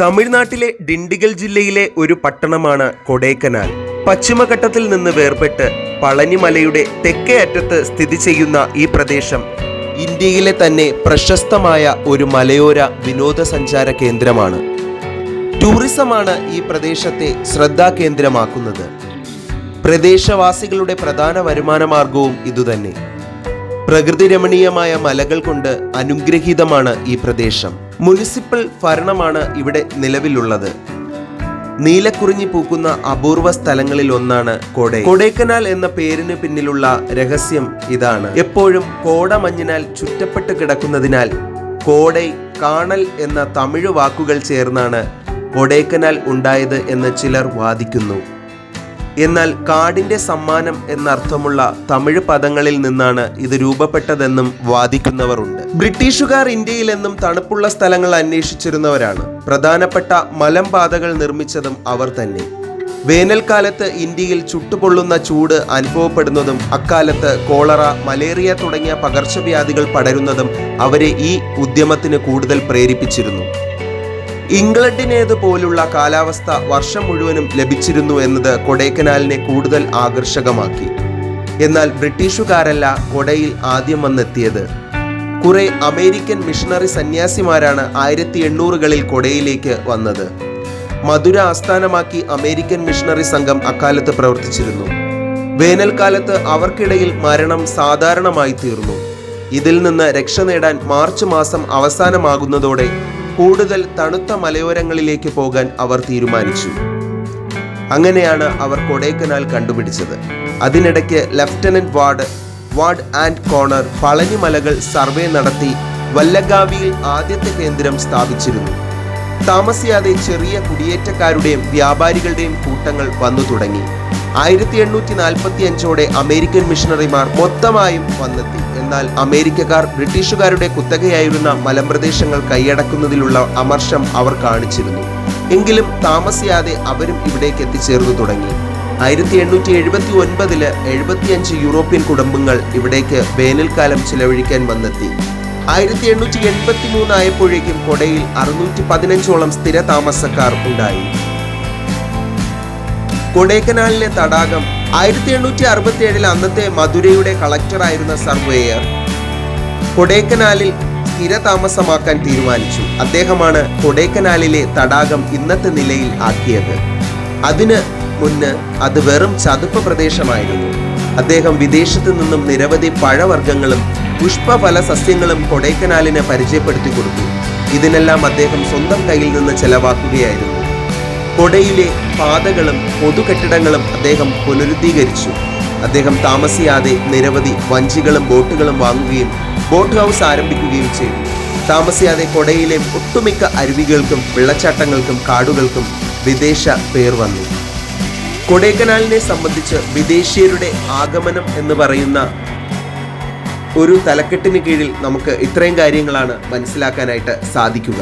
തമിഴ്നാട്ടിലെ ഡിണ്ടിഗൽ ജില്ലയിലെ ഒരു പട്ടണമാണ് കൊടൈക്കനാൽ. പശ്ചിമഘട്ടത്തിൽ നിന്ന് വേർപെട്ട് പളനിമലയുടെ തെക്കേ അറ്റത്ത് സ്ഥിതി ചെയ്യുന്ന ഈ പ്രദേശം ഇന്ത്യയിലെ തന്നെ പ്രശസ്തമായ ഒരു മലയോര വിനോദസഞ്ചാര കേന്ദ്രമാണ്. ടൂറിസമാണ് ഈ പ്രദേശത്തെ ശ്രദ്ധാകേന്ദ്രമാക്കുന്നത് പ്രദേശവാസികളുടെ പ്രധാന വരുമാന മാർഗവും ഇതുതന്നെ. പ്രകൃതിരമണീയമായ മലകൾ കൊണ്ട് അനുഗ്രഹീതമാണ് ഈ പ്രദേശം. മുനിസിപ്പൽ ഭരണമാണ് ഇവിടെ നിലവിലുള്ളത്. നീലക്കുറിഞ്ഞി പൂക്കുന്ന അപൂർവ സ്ഥലങ്ങളിൽ ഒന്നാണ് കോടൈ. കൊടൈക്കനാൽ എന്ന പേരിന് പിന്നിലുള്ള രഹസ്യം ഇതാണ്. എപ്പോഴും കോടമഞ്ഞിനാൽ ചുറ്റപ്പെട്ട് കിടക്കുന്നതിനാൽ കോടൈ കാണൽ എന്ന തമിഴ് വാക്കുകൾ ചേർന്നാണ് കൊടൈക്കനാൽ ഉണ്ടായത് എന്ന് ചിലർ വാദിക്കുന്നു. എന്നാൽ കാടിന്റെ സമ്മാനം എന്നർത്ഥമുള്ള തമിഴ് പദങ്ങളിൽ നിന്നാണ് ഇത് രൂപപ്പെട്ടതെന്നും വാദിക്കുന്നവരുണ്ട്. ബ്രിട്ടീഷുകാർ ഇന്ത്യയിൽ എന്നും തണുപ്പുള്ള സ്ഥലങ്ങൾ അന്വേഷിച്ചിരുന്നവരാണ്. പ്രധാനപ്പെട്ട മലമ്പാതകൾ നിർമ്മിച്ചതും അവർ തന്നെ. വേനൽക്കാലത്ത് ഇന്ത്യയിൽ ചുട്ടുപൊള്ളുന്ന ചൂട് അനുഭവപ്പെടുന്നതും അക്കാലത്ത് കോളറ മലേറിയ തുടങ്ങിയ പകർച്ചവ്യാധികൾ പടരുന്നതും അവരെ ഈ ഉദ്യമത്തിന് കൂടുതൽ പ്രേരിപ്പിച്ചിരുന്നു. ഇംഗ്ലണ്ടിനേതുപോലുള്ള കാലാവസ്ഥ വർഷം മുഴുവനും ലഭിച്ചിരുന്നു എന്നത് കൊടൈക്കനാലിനെ കൂടുതൽ ആകർഷകമാക്കി. എന്നാൽ ബ്രിട്ടീഷുകാരല്ല കൊടയിൽ ആദ്യം വന്നെത്തിയത്. കുറെ അമേരിക്കൻ മിഷണറി സന്യാസിമാരാണ് ആയിരത്തി എണ്ണൂറുകളിൽ കൊടയിലേക്ക് വന്നത്. മധുര ആസ്ഥാനമാക്കി അമേരിക്കൻ മിഷണറി സംഘം അക്കാലത്ത് പ്രവർത്തിച്ചിരുന്നു. വേനൽക്കാലത്ത് അവർക്കിടയിൽ മരണം സാധാരണമായി തീർന്നു ഇതിൽ നിന്ന് രക്ഷ നേടാൻ മാർച്ച് മാസം അവസാനമാകുന്നതോടെ കൂടുതൽ തണുത്ത മലയോരങ്ങളിലേക്ക് പോകാൻ അവർ തീരുമാനിച്ചു. അങ്ങനെയാണ് അവർ കൊടൈക്കനാൽ കണ്ടുപിടിച്ചത്. അതിനിടയ്ക്ക് lieutenant Ward Ward and Conner Palani മലകൾ സർവേ നടത്തി വല്ലഗാവിയിൽ ആദ്യത്തെ കേന്ദ്രം സ്ഥാപിച്ചിരുന്നു. താമസിയാതെ ചെറിയ കുടിയേറ്റക്കാരുടെയും വ്യാപാരികളുടെയും കൂട്ടങ്ങൾ വന്നു തുടങ്ങി. ആയിരത്തി എണ്ണൂറ്റി നാൽപ്പത്തി അഞ്ചോടെ അമേരിക്കൻ മിഷണറിമാർ മൊത്തമായും വന്നെത്തി. എന്നാൽ അമേരിക്കക്കാർ ബ്രിട്ടീഷുകാരുടെ കുത്തകയായിരുന്ന മലമ്പ്രദേശങ്ങൾ കൈയടക്കുന്നതിലുള്ള അമർഷം അവർ കാണിച്ചിരുന്നു. എങ്കിലും താമസിയാതെ അവരും ഇവിടേക്ക് എത്തിച്ചേർന്നു തുടങ്ങി. ആയിരത്തി എണ്ണൂറ്റി എഴുപത്തി ഒൻപതിൽ എഴുപത്തിയഞ്ച് യൂറോപ്യൻ കുടുംബങ്ങൾ ഇവിടേക്ക് വേനൽക്കാലം ചിലവഴിക്കാൻ വന്നെത്തി. ആയിരത്തി എണ്ണൂറ്റി എൺപത്തി മൂന്ന് ആയപ്പോഴേക്കും കൊടയിൽ അറുന്നൂറ്റി പതിനഞ്ചോളം സ്ഥിര താമസക്കാർ ഉണ്ടായി. കൊടൈക്കനാലിലെ തടാകം ആയിരത്തി എണ്ണൂറ്റി അറുപത്തി ഏഴിൽ അന്നത്തെ മധുരയുടെ കളക്ടറായിരുന്ന സർവേയർ കൊടൈക്കനാലിൽ സ്ഥിരതാമസമാക്കാൻ തീരുമാനിച്ചു. അദ്ദേഹമാണ് കൊടൈക്കനാലിലെ തടാകം ഇന്നത്തെ നിലയിൽ ആക്കിയത്. അതിന് മുന്ന് അത് വെറും ചതുപ്പ് പ്രദേശമായിരുന്നു. അദ്ദേഹം വിദേശത്തു നിന്നും നിരവധി പഴവർഗങ്ങളും പുഷ്പഫല സസ്യങ്ങളും കൊടൈക്കനാലിന് പരിചയപ്പെടുത്തി കൊടുത്തു. ഇതിനെല്ലാം അദ്ദേഹം സ്വന്തം കയ്യിൽ നിന്ന് ചെലവാക്കുകയായിരുന്നു. കൊടയിലെ പാതകളും പൊതുകെട്ടിടങ്ങളും അദ്ദേഹം പുനരുദ്ധീകരിച്ചു. അദ്ദേഹം താമസിയാതെ നിരവധി വഞ്ചികളും ബോട്ടുകളും വാങ്ങുകയും ബോട്ട് ഹൗസ് ആരംഭിക്കുകയും ചെയ്തു. താമസിയാതെ കൊടയിലെ ഒട്ടുമിക്ക അരുവികൾക്കും വെള്ളച്ചാട്ടങ്ങൾക്കും കാടുകൾക്കും വിദേശ പേർ വന്നു. കൊടൈക്കനാലിനെ സംബന്ധിച്ച് വിദേശീയരുടെ ആഗമനം എന്ന് പറയുന്ന ഒരു തലക്കെട്ടിന് കീഴിൽ നമുക്ക് ഇത്രയും കാര്യങ്ങളാണ് മനസ്സിലാക്കാനായിട്ട് സാധിക്കുക.